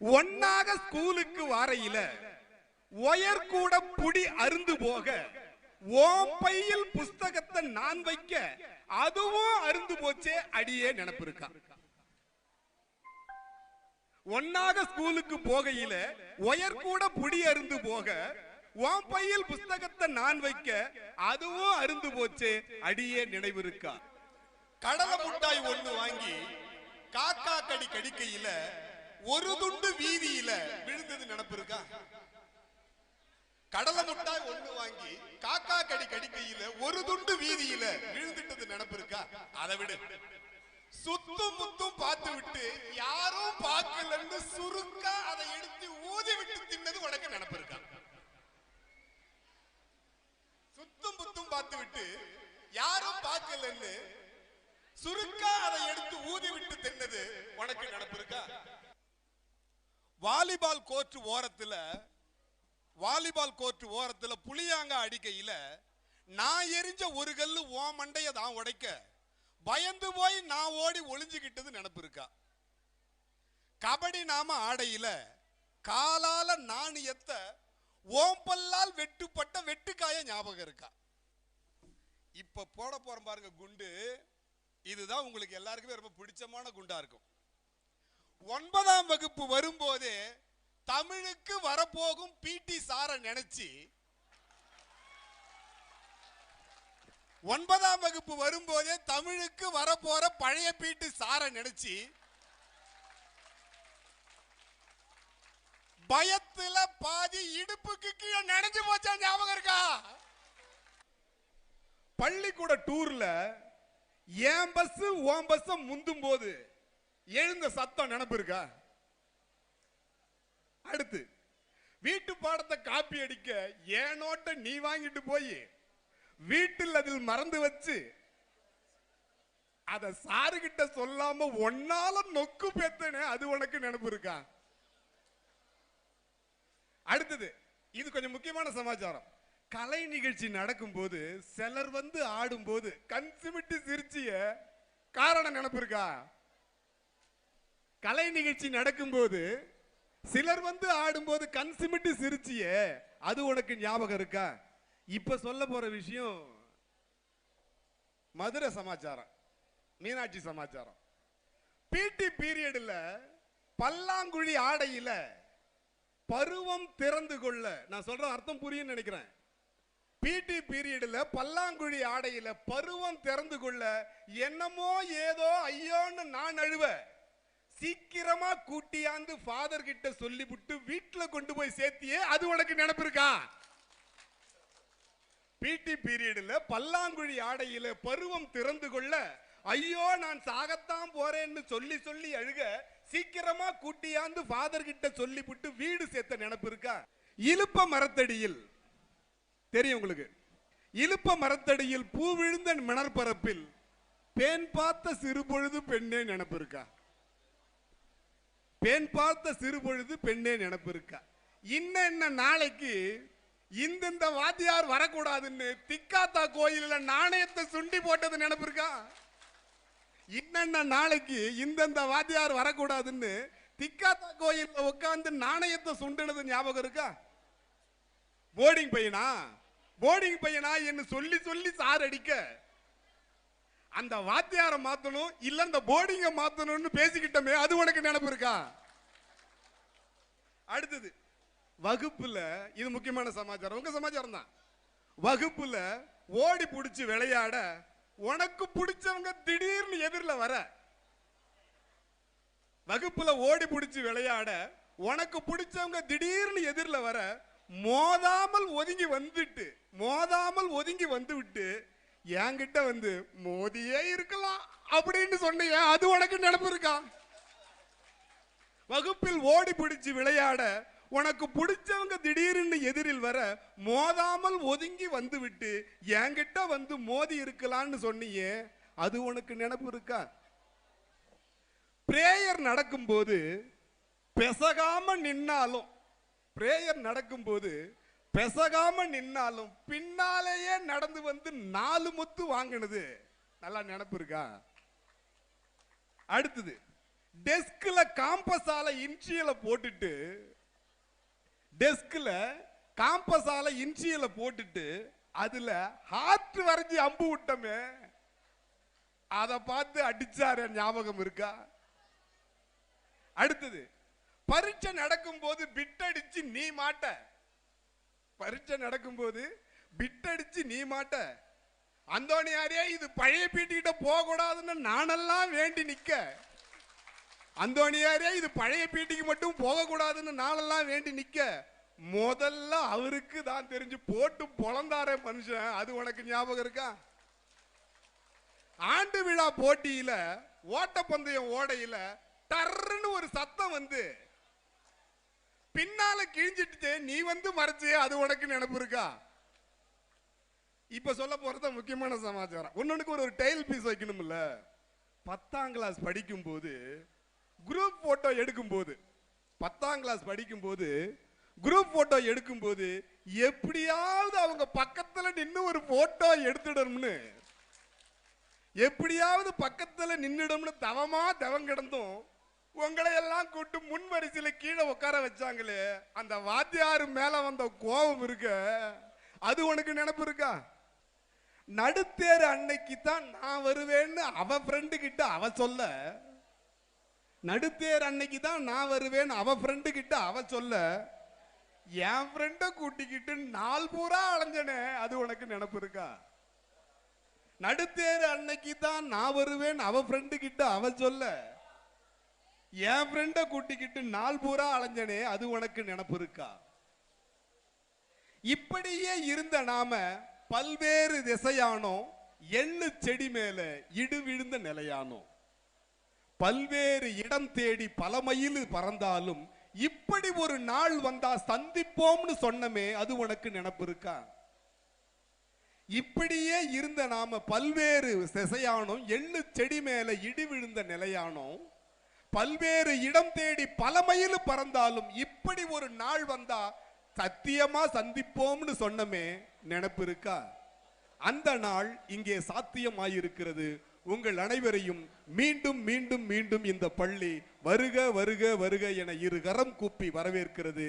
ஒன்னாக ஸ்கூலுக்கு வாரையில ஒயர் கூட புடி அருந்து போக ஓ பையில் புஸ்தகத்தை நான் வைக்க அதுவும் அருந்து போச்சே அடியே நினப்பு ஒன்னாக ஸ்கூலுக்கு போகையில ஒயர் கூட புடி அருந்து போக உன் பையில் புஸ்தகத்தை நான் வைக்க அதுவும் அருந்து போச்சே அடியே நினைவு இருக்கா. கடலை முட்டாய் ஒண்ணு வாங்கி காக்கா கடி கடிக்கையில ஒரு துண்டு வீதியில விழுந்தது நினப்பு இருக்கா கடலை முட்டாய் ஒண்ணு வாங்கி காக்கா கடி கடிக்கையில ஒரு துண்டு வீதியில விழுந்துட்டது நினப்பு இருக்கா அதை விடு. சுத்தும் முத்தும் பார்த்து விட்டு யாரும் பார்க்கலன்னு சுருக்கா அதை எடுத்து ஊதி விட்டு தின்னது உனக்கு நினப்பு இருக்கா சுத்தும் புத்தும் பார்த்து விட்டு யாரும் பார்க்கலன்னு சுருக்கா அதை எடுத்து ஊதி விட்டு தின்னது உனக்கு நினப்பு இருக்கா வாலிபால் கோர்ட் ஓரத்துல வாலிபால் கோர்ட் ஓரத்துல புளியாங்க அடிக்கையில நான் எரிஞ்ச ஒரு கல்லு ஓ மண்டையை தான் உடைக்க. பயந்து போய் நான் ஓடி ஒளிஞ்சுக்கிட்டது நினப்பு இருக்கா? கபடி நாம ஆடையில காலால நான் எத்த ஓம்பல்லால் வெட்டுப்பட்ட வெட்டுக்காய ஞாபகம் இருக்கா? இப்ப போட போறோம் பாருங்க குண்டு. இதுதான் உங்களுக்கு எல்லாருக்குமே ரொம்ப பிடிச்சமான குண்டா இருக்கும். ஒன்பதாம் வகுப்பு வரும்போது தமிழுக்கு வரப்போகும் பிடி சார நினைச்சு ஒன்பதாம் வகுப்பு வரும்போதே தமிழுக்கு வரப்போற பழைய பீட்டு சார நினைச்சு பயத்துல பாதி இடுப்புக்கு கீழே நினைஞ்சு போச்சா ஞாபகம் இருக்கா? பள்ளிக்கூட டூர்ல ஏன் பஸ் உன் பஸ் முந்தும் போது எழுந்த சத்தம் நினப்பு இருக்கா? அடுத்து வீட்டு பாடத்தை காப்பி அடிக்க ஏனோட்ட நோட்டை நீ வாங்கிட்டு போய்? வீட்டில் அதில் மறந்து வச்சு அத சாரு கிட்ட சொல்லாம ஒன்னால நொக்கு பெத்தனே அது உனக்கு நினப்பு இருக்கா? அடுத்தது இது கொஞ்சம் முக்கியமான சமாச்சாரம். கலை நிகழ்ச்சி நடக்கும்போது சிலர் வந்து ஆடும்போது போது கன்சிமிட்டு சிரிச்சிய காரணம் நினப்பு இருக்கா? கலை நிகழ்ச்சி நடக்கும்போது சிலர் வந்து ஆடும்போது கண் சிமிட்டு சிரிச்சியே அது உனக்கு ஞாபகம் இருக்கா? இப்ப சொல்ல போற விஷயம் மதுரை சமாச்சாரம் மீனாட்சி சமாச்சாரம். பிடி பீரியடில் பல்லாங்குழி ஆடையில பருவம் திறந்து கொள்ள நான் சொல்ற அர்த்தம் புரியும் நினைக்கிறேன். பிடி பீரியடில் பல்லாங்குழி ஆடையில பருவம் திறந்து கொள்ள என்னமோ ஏதோ ஐயோன்னு நான் அழுவேன். சீக்கிரமா கூட்டியாந்து ஃபாதர் கிட்ட சொல்லிவிட்டு வீட்டுல கொண்டு போய் சேர்த்தியே அது உனக்கு நினப்பு இருக்கா? பிடி பீரியடில் பல்லாங்குழி ஆடையில பருவம் திறந்து கொள்ள ஐயோ நான் சாகத்தான் போறேன்னு சொல்லி சொல்லி அழுக சீக்கிரமா கூட்டியாந்து ஃபாதர் கிட்ட சொல்லிவிட்டு வீடு சேர்த்த நினப்பு இருக்கா? இலுப்ப மரத்தடியில் தெரியும் உங்களுக்கு? இழுப்ப மரத்தடியில் பூ விழுந்த மணற்பரப்பில் பேன் பார்த்த சிறுபொழுது பெண்ணே நினப்பு இருக்கா? பெண் பார்த்த சிறுபொழுது பெண்ணே நினப்பு இருக்கா? இன்ன நாளைக்கு இந்தந்த வாத்தியார் வரக்கூடாதுன்னு திக்காத்தா கோயிலில் நாணயத்தை சுண்டி போட்டது நினப்பு இருக்கா? இன்னென்ன நாளைக்கு இந்தந்த வாத்தியார் வரக்கூடாதுன்னு திக்காத்தா கோயிலில் உட்காந்து நாணயத்தை சுண்டினது ஞாபகம் இருக்கா? போர்டிங் பையனா? போர்டிங் பையனா என்று சொல்லி சொல்லி சார் அடிக்க அந்த வாத்தியாரை மாத்தணும் இல்ல அந்த போர்டிங்க மாத்தணும்னு பேசிக்கிட்டோமே அது உனக்கு நினைப்பு இருக்கா? அடுத்தது வகுப்புல இது முக்கியமான சமாச்சாரம். உங்க சமாச்சாரம் தான். வகுப்புல ஓடி பிடிச்சி விளையாட உனக்கு பிடிச்சவங்க திடீர்னு எதிரில் வர. வகுப்புல ஓடி பிடிச்சி விளையாட உனக்கு பிடிச்சவங்க திடீர்னு எதிரில் வர மோதாமல் ஒதுங்கி வந்துட்டு மோதாமல் ஒதுங்கி வந்து விட்டு என்கிட்ட வந்து மோதியே இருக்கலாம் அப்படின்னு சொன்னிய அது உனக்கு நினப்பு இருக்கா? வகுப்பில் ஓடி பிடிச்சு விளையாட உனக்கு பிடிச்சவங்க திடீர்னு எதிரில் வர மோதாமல் ஒதுங்கி வந்து விட்டு என்கிட்ட வந்து மோதி இருக்கலாம்னு சொன்னியே அது உனக்கு நினப்பு இருக்கா? பிரேயர் நடக்கும்போது பெசகாம நின்னாலும் பிரேயர் நடக்கும்போது பெசகாம நின்னாலும் பின்னாலேயே நடந்து வந்து நாலு முத்து வாங்கினது. நல்லா நினப்பு இருக்கா? அடுத்தது டெஸ்க்ல காம்பஸால இன்சியலை போட்டுட்டு டெஸ்க்ல காம்பஸால இன்சியலை போட்டுட்டு அதுல ஹார்ட் வரைஞ்சி அம்பு விட்டமே அதை பார்த்து அடிச்சாரு ஞாபகம் இருக்கா? அடுத்தது பரீட்சை நடக்கும்போது பிட் அடிச்சு நீ மாட்ட. பரீட்சை நடக்கும்போது பிட் அடிச்சு நீ மாட்ட. அந்தோணியாரே இது பழைய பீட்டிக்கிட்ட போகக்கூடாதுன்னு நானெல்லாம் வேண்டி நிக்க. அந்தோணியாரே இது பழைய பீட்டிக்கு மட்டும் போகக்கூடாதுன்னு நானெல்லாம் வேண்டி நிக்க. முதல்ல அவருக்கு தான் தெரிஞ்சு போட்டு பொழந்தாரே மனுஷன். அது உனக்கு ஞாபகம் இருக்கா? ஆண்டு விழா போட்டியில ஓட்டப்பந்தயம் ஓடையில டர்ன்னு ஒரு சத்தம் வந்து பின்னால கிழிஞ்சிட்டு நீ வந்து மறைச்சு அது உனக்கு நினைப்பு இருக்கா? இப்ப சொல்ல போறது முக்கியமான சமாச்சாரம். ஒன்னொன்னுக்கு ஒரு டைல் பீஸ் வைக்கணும்ல. பத்தாம் கிளாஸ் படிக்கும் போது குரூப் போட்டோ எடுக்கும் போது பத்தாம் கிளாஸ் படிக்கும் போது குரூப் போட்டோ எடுக்கும் போது எப்படியாவது அவங்க பக்கத்துல நின்று ஒரு போட்டோ எடுத்துடணும்னு எப்படியாவது பக்கத்துல நின்றுடும்னு தவமா தவம் கிடந்தும். உங்களை எல்லாம் கூட்டு முன் வரிசையில கீழே உட்கார வச்சாங்களே அந்த வாத்தியார் மேல வந்த கோபம் இருக்க. அது உனக்கு நினப்பு இருக்கா? நடுத்தேர் அன்னைக்கு தான் நான் வருவேன்னு அவ ஃப்ரெண்டு கிட்ட அவ சொல்ல. நடுத்தேர் அன்னைக்கு தான் நான் வருவேன்னு அவ ஃப்ரெண்டு கிட்ட அவ சொல்ல. என் ஃப்ரெண்ட கூட்டிக்கிட்டு நாள் பூரா அலைஞ்சனே அது உனக்கு நினப்பு இருக்கா? நடுத்தேர் அன்னைக்கு தான் நான் வருவேன் அவ ஃப்ரெண்டு கிட்ட அவ சொல்ல. என் ஃப்ரெண்ட கூட்டிக்கிட்டு நாள் பூரா அலைஞ்சனே அது உனக்கு நினப்பு இருக்கா? இப்படியே இருந்த நாம பல்வேறு திசையானோம் எள்ளு செடி மேல இடு விழுந்த நிலையானோம் பல்வேறு இடம் தேடி பல மைல் பறந்தாலும் இப்படி ஒரு நாள் வந்தா சந்திப்போம்னு சொன்னமே அது உனக்கு நினப்பு இருக்கா? இப்படியே இருந்த நாம பல்வேறு திசையானோம் எள்ளு செடி மேல இடி விழுந்த நிலையானோம் பல்வேறு இடம் தேடி பல மைல் பறந்தாலும் இப்படி ஒரு நாள் வந்தா சத்தியமா சந்திப்போம்னு சொன்னமே நினப்பு இருக்கா? அந்த நாள் இங்கே சாத்தியமாயிருக்கிறது. உங்கள் அனைவரையும் மீண்டும் மீண்டும் மீண்டும் இந்த பள்ளி வருக வருக வருக என இரு கரம் கூப்பி வரவேற்கிறது.